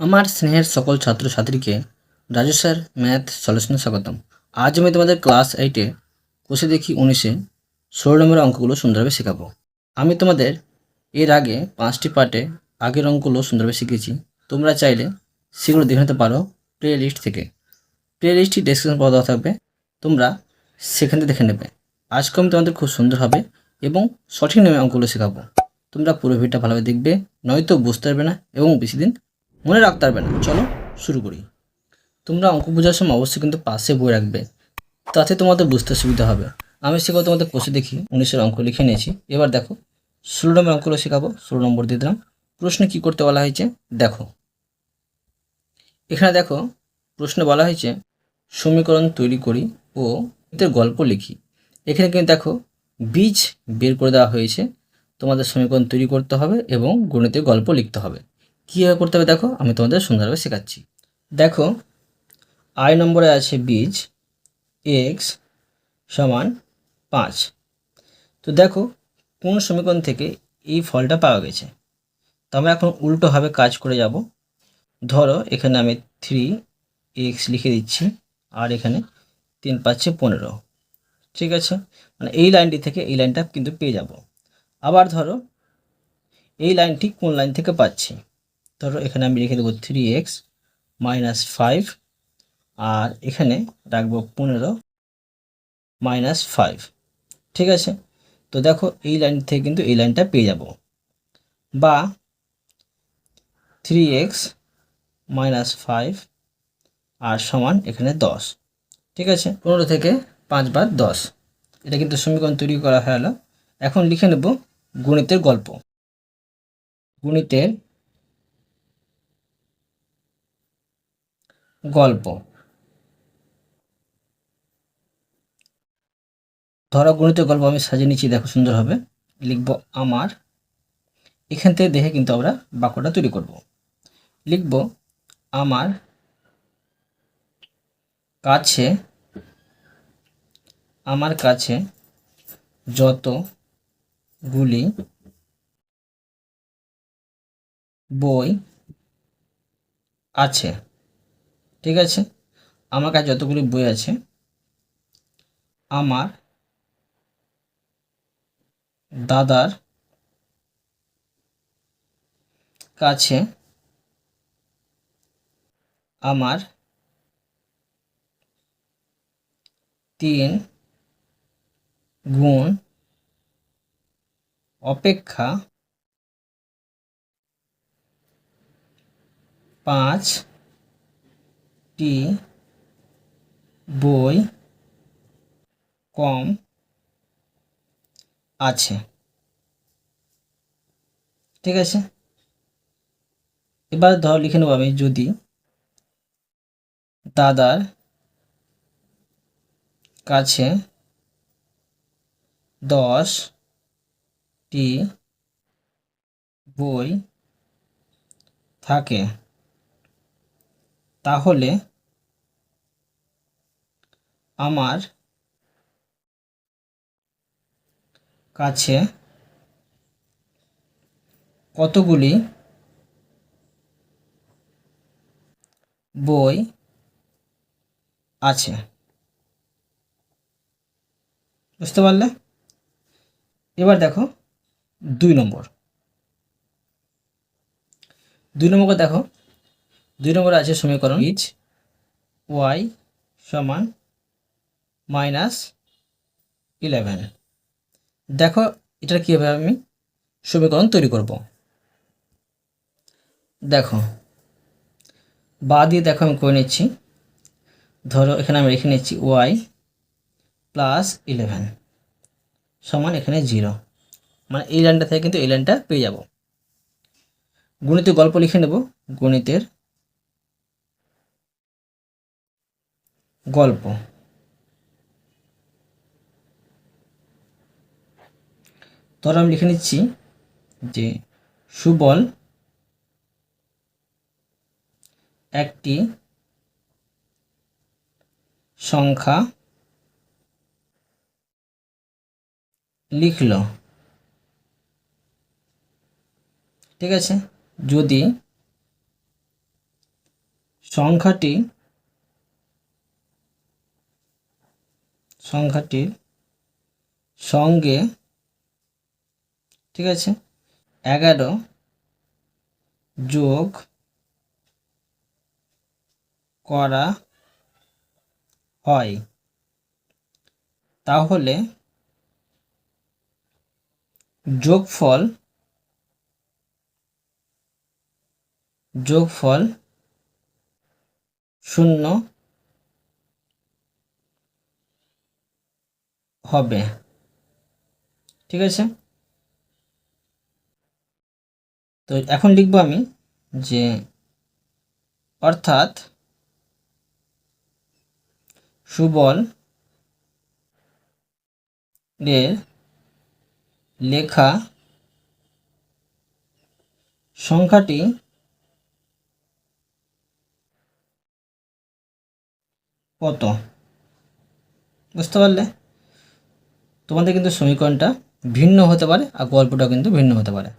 আমার স্নেহের সকল ছাত্রছাত্রীকে রাজু স্যার ম্যাথ সলিউশনে স্বাগতম। আজ আমি তোমাদের ক্লাস এইটে কোষে দেখি উনিশে ষোলো নম্বরের অঙ্কগুলো সুন্দরভাবে শেখাবো। আমি তোমাদের এর আগে পাঁচটি পার্টে আগের অঙ্কগুলো সুন্দরভাবে শিখেছি। তোমরা চাইলে সেগুলো দেখে নিতে পারো প্লে লিস্ট থেকে। প্লে লিস্টটি ডেসক্রিপশন পাওয়া দেওয়া থাকবে। তোমরা সেখান থেকে দেখে নেবে। আজকে আমি তোমাদের খুব সুন্দর হবে এবং সঠিক নিয়মে অঙ্কগুলো শেখাবো। তোমরা পুরো ভিডিওটা ভালোভাবে দেখবে, নয়তো বুঝতে পারবে না এবং বেশি দিন মনে রাখতে পারবে না। চলো, শুরু করি। তোমরা অঙ্ক বোঝার সময় অবশ্যই কিন্তু পাশে বই রাখবে। তাতে তোমাদের বুঝতে সুবিধা হবে। আমি সেগুলো তোমাদের কোষে দেখি, উনিশের অঙ্ক লিখে নিয়েছি। এবার দেখো, ষোলো নম্বর অঙ্কগুলো শেখাবো, ষোলো নম্বর দিয়ে দিলাম। প্রশ্নে কী করতে বলা হয়েছে? দেখো। এখানে দেখো, প্রশ্নে বলা হয়েছে, সমীকরণ তৈরি করি ও এদের গল্প লিখি। এখানে কিন্তু দেখো, বীজ বের করে দেওয়া হয়েছে। তোমাদের সমীকরণ তৈরি করতে হবে এবং গণিতের গল্প লিখতে হবে। কীভাবে করতে হবে? দেখো, আমি তোমাদের সুন্দরভাবে শেখাচ্ছি। দেখো আই নম্বরে আছে বীজ এক্স সমান পাঁচ। তো দেখো, কোন সমীকরণ থেকে এই ফলটা পাওয়া গেছে? তো আমরা এখন উল্টোভাবে কাজ করে যাব। ধরো, এখানে আমি থ্রি এক্স লিখে দিচ্ছি, আর এখানে তিন পাচ্ছে পনেরো। ঠিক আছে? মানে এই লাইনটি থেকে এই লাইনটা কিন্তু পেয়ে যাব। আবার ধরো, এই লাইনটি কোন লাইন থেকে পাচ্ছি? ধরো এখানে আমি রেখে দেবো থ্রি এক্স মাইনাস ফাইভ আর এখানে রাখব পনেরো মাইনাস ফাইভ ঠিক আছে? তো দেখো এই লাইন থেকে কিন্তু এই লাইনটা পেয়ে যাব। বা থ্রি এক্স মাইনাস ফাইভ আর সমান এখানে দশ। ঠিক আছে? পনেরো থেকে পাঁচ বার দশ। এটা কিন্তু সমীকরণ তৈরি করা হয়ে এখন লিখে নেব গণিতের গল্প। গণিতের গল্প। ধরো গণিতের গল্প আমি সাজিয়ে নিচ্ছি, দেখো সুন্দর হবে। লিখব আমার। এখান থেকে দেখে কিন্তু আমরা বাক্যটা তৈরি করব। লিখব আমার কাছে আমার কাছে যতগুলি বই আছে। ঠিক আছে? আমার কাছে যতগুলি বই আছে আমার দাদার কাছে আমার তিন গুণ অপেক্ষা পাঁচটি বই কম আছে। ঠিক আছে? এবার ধর লিখে নেব আমি যদি দাদার কাছে দশটি বই থাকে। তাহলে আমার কাছে কতগুলি বই আছে? বুঝতে পারলে? এবার দেখো, দুই নম্বর। দুই নম্বর দেখো দুই নম্বরে আছে সমীকরণ ইচ ওয়াই সমান মাইনাস ইলেভেন দেখো, এটা কীভাবে আমি সমীকরণ তৈরি করব? দেখো, বা দিয়ে দেখো আমি করে নিচ্ছি। ধরো, এখানে আমি রেখে নিচ্ছি ওয়াই প্লাস ইলেভেন সমান এখানে জিরো মানে এই লাইনটা থেকে কিন্তু এই লাইনটা পেয়ে যাব। গণিতের গল্প লিখে নেব। গণিতের গল্প। ধরো আমি লিখে নিচ্ছি যে সুবল একটি সংখ্যা লিখল। ঠিক আছে? যদি সংখ্যাটি সংখ্যাটির সঙ্গে ঠিক আছে এগারো যোগ করা হয়। তাহলে যোগফল যোগফল শূন্য হবে। ঠিক আছে? তো এখন লিখব আমি যে, অর্থাৎ সুবল এর লেখা সংখ্যাটি কত? বুঝতে পারলে? তোমাদের কিন্তু সমীকরণটা ভিন্ন হতে পারে আর গল্পটাও কিন্তু ভিন্ন হতে পারে।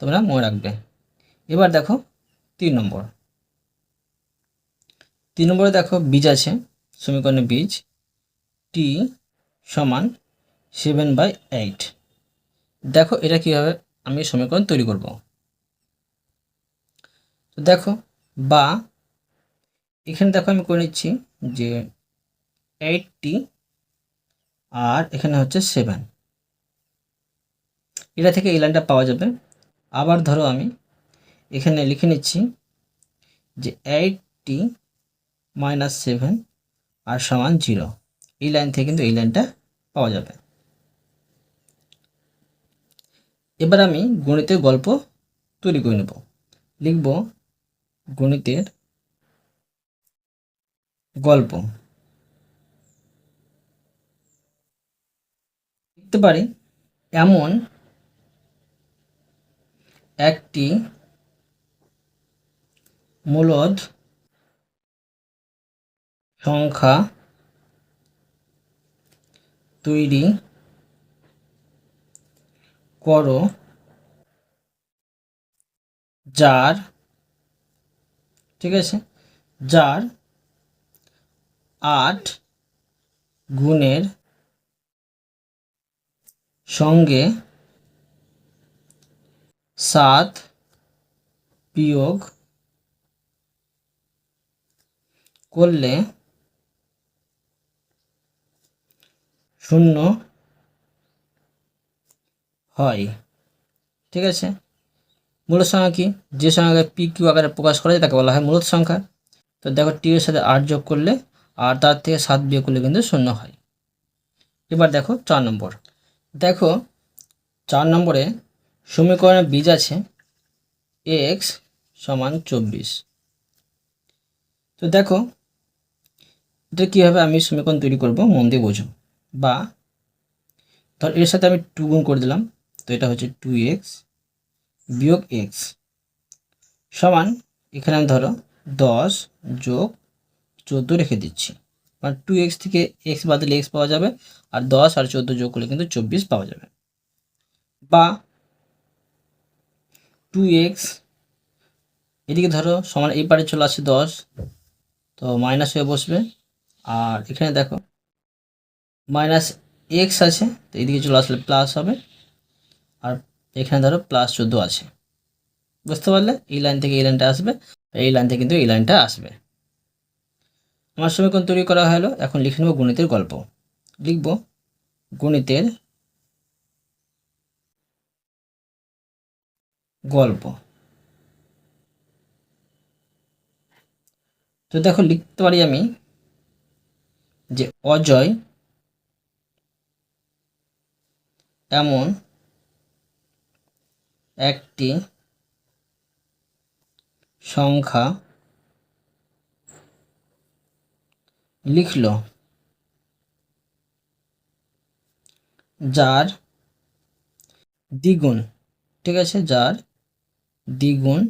তোমরা মনে রাখবে। এবার দেখো তিন নম্বর। তিন নম্বরে দেখো বীজ আছে সমীকরণে বীজ। টি সমান সেভেন বাই এইট দেখো এটা কীভাবে আমি সমীকরণ তৈরি করব। তো দেখো, বা এখানে দেখো আমি করে নিচ্ছি যে এইটটি আর এখানে হচ্ছে সেভেন এটা থেকে এই লাইনটা পাওয়া যাবে। আবার ধরো আমি এখানে লিখে নিচ্ছি যে এইটটি মাইনাস সেভেন আর সমান জিরো এই লাইন থেকে কিন্তু এই লাইনটা পাওয়া যাবে। এবার আমি গণিতের গল্প তৈরি করে নেব। লিখব গণিতের গল্প। লিখতে পারি এমন একটি মূলদ সংখ্যা তৈরি করো যার ঠিক আছে যার আট গুণের সঙ্গে সাত বিয়োগ করলে শূন্য হয়। ঠিক আছে? মূলত সংখ্যা কি? যে সংখ্যাকে পি কিউ আকারে প্রকাশ করা যায় তাকে বলা হয় মূলত সংখ্যা। তো দেখো টি এর সাথে আট যোগ করলে, আর তার থেকে সাত বিয়োগ করলে কিন্তু শূন্য হয়। এবার দেখো চার নম্বর। দেখো, চার নম্বরে সমীকরণের বীজ আছে এক্স সমান চব্বিশ। তো দেখো, এটা কীভাবে আমি সমীকরণ তৈরি করব মন দিয়ে বোঝো। বা ধর এর সাথে আমি টু গুণ করে দিলাম, তো এটা হচ্ছে টু এক্স বিয়োগ এক্স সমান এখানে আমি ধরো দশ যোগ চোদ্দ রেখে দিচ্ছি। মানে টু এক্স থেকে এক্স বাদ বাদলে এক্স পাওয়া যাবে আর দশ আর চোদ্দ যোগ করলে কিন্তু চব্বিশ পাওয়া যাবে। বা টু এক্স এদিকে ধরো সমান এই পারে চলে আসছে দশ, তো মাইনাস হয়ে বসবে। আর এখানে দেখো মাইনাস এক্স আছে, তো এদিকে চলে আসলে প্লাস হবে। আর এখানে ধরো প্লাস চোদ্দ আছে। বুঝতে পারলে? এই লাইন থেকে এই লাইনটা আসবে, এই লাইন থেকে কিন্তু এই লাইনটা আসবে। আমার সমীকরণ তৈরি করা হলো। এখন লিখে নেব গণিতের গল্প। লিখব গণিতের গল্প। তো দেখো, লিখতে পারি আমি যে অজয় এমন একটি সংখ্যা লিখল। যার দ্বিগুণ ঠিক আছে? যার দ্বিগুণ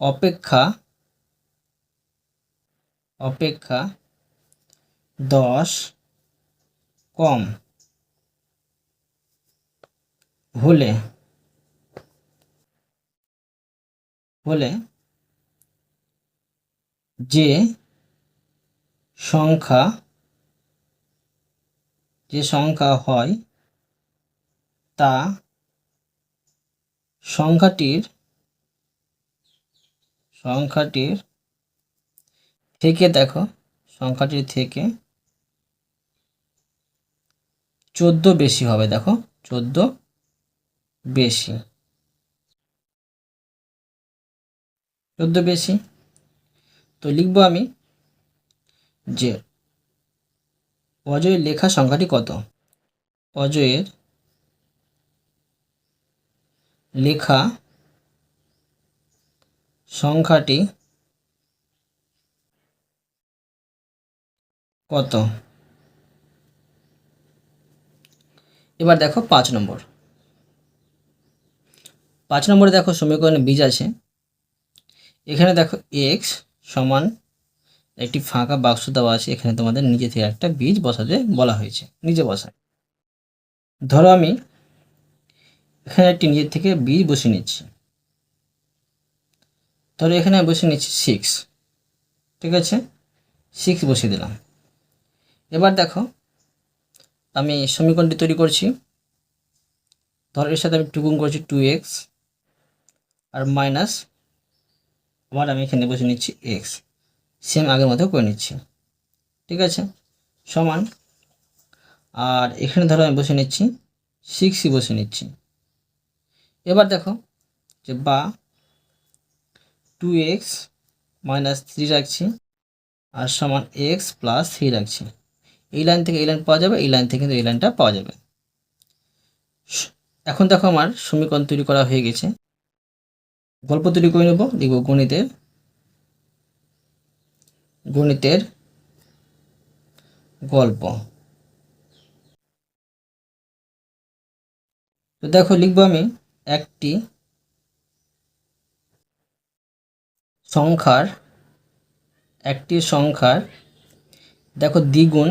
অপেক্ষা অপেক্ষা দশ কম হলে হলে যে সংখ্যা যে সংখ্যা হয় তা সংখ্যাটির সংখ্যাটির থেকে দেখো, সংখ্যাটির থেকে চোদ্দ বেশি হবে, দেখো, চোদ্দ বেশি। চোদ্দ বেশি। তো লিখব আমি যে অজয়ের লেখা সংখ্যাটি কত? অজয়ের লেখা সংখ্যাটি কত? এবার দেখো পাঁচ নম্বর। পাঁচ নম্বরে দেখো সমীকরণে বীজ আছে। এখানে দেখো এক্স সমান একটি ফাঁকা বাক্স দেওয়া আছে, এখানে তোমাদের নিজে থেকে একটা বীজ বসাতে বলা হয়েছে। নিজে বসায় ধরো আমি এখানে একটি নিজের থেকে বীজ বসিয়ে নিচ্ছি। ধরো এখানে বসিয়ে নিচ্ছি সিক্স ঠিক আছে? সিক্স বসিয়ে দিলাম। এবার দেখো, আমি সমীকরণটি তৈরি করছি। ধরো এর সাথে আমি টুকুন করছি টু এক্স আর মাইনাস আবার আমি এখানে বসে নিচ্ছি এক্স সেম আগের মতো করে নিচ্ছি। ঠিক আছে? সমান। আর এখানে ধরো আমি বসে নিচ্ছি সিক্সই বসে নিচ্ছি। এবার দেখো যে বা টু এক্স মাইনাস থ্রি রাখছি আর সমান এক্স প্লাস থ্রি রাখছি। এই লাইন থেকে এই লাইন পাওয়া যাবে, এই লাইন থেকে কিন্তু এই লাইনটা পাওয়া যাবে। এখন দেখো আমার সমীকরণ তৈরি করা হয়ে গেছে। গল্প তৈরি করে নেব, লিখব গণিতের গণিতের গল্প। তো দেখো, লিখব আমি একটি সংখ্যার একটি সংখ্যার, দেখো দ্বিগুণ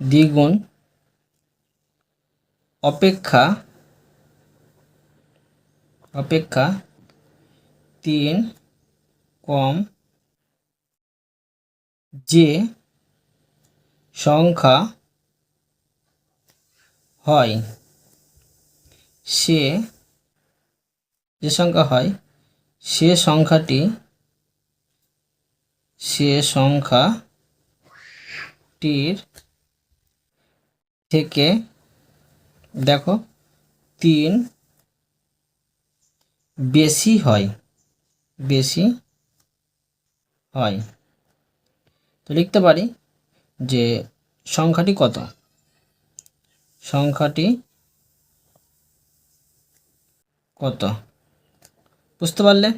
দ্বিগুণ অপেক্ষা অপেক্ষা। তিন, কম। যে সংখ্যা হয়, সে যে সংখ্যা হয়, সে সংখ্যাটি, সে সংখ্যাটির থেকে, দেখো, তিন বেশি হয়। বেশি হয়। তো লিখতে পারি যে সংখ্যাটি কত? সংখ্যাটি কত? বুঝতে পারলে?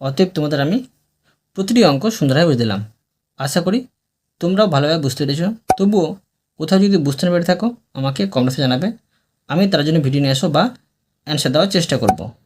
অতএব তোমাদের আমি প্রতিটি অঙ্ক সুন্দরভাবে বুঝে দিলাম। আশা করি তোমরাও ভালোভাবে বুঝতে পেরেছ। তবুও কোথাও যদি বুঝতে না পেরে থাকো, আমাকে কমেন্টসে জানাবে। আমি তার জন্য ভিডিও নিয়ে আসো বা অ্যান্সার দেওয়ার চেষ্টা করব।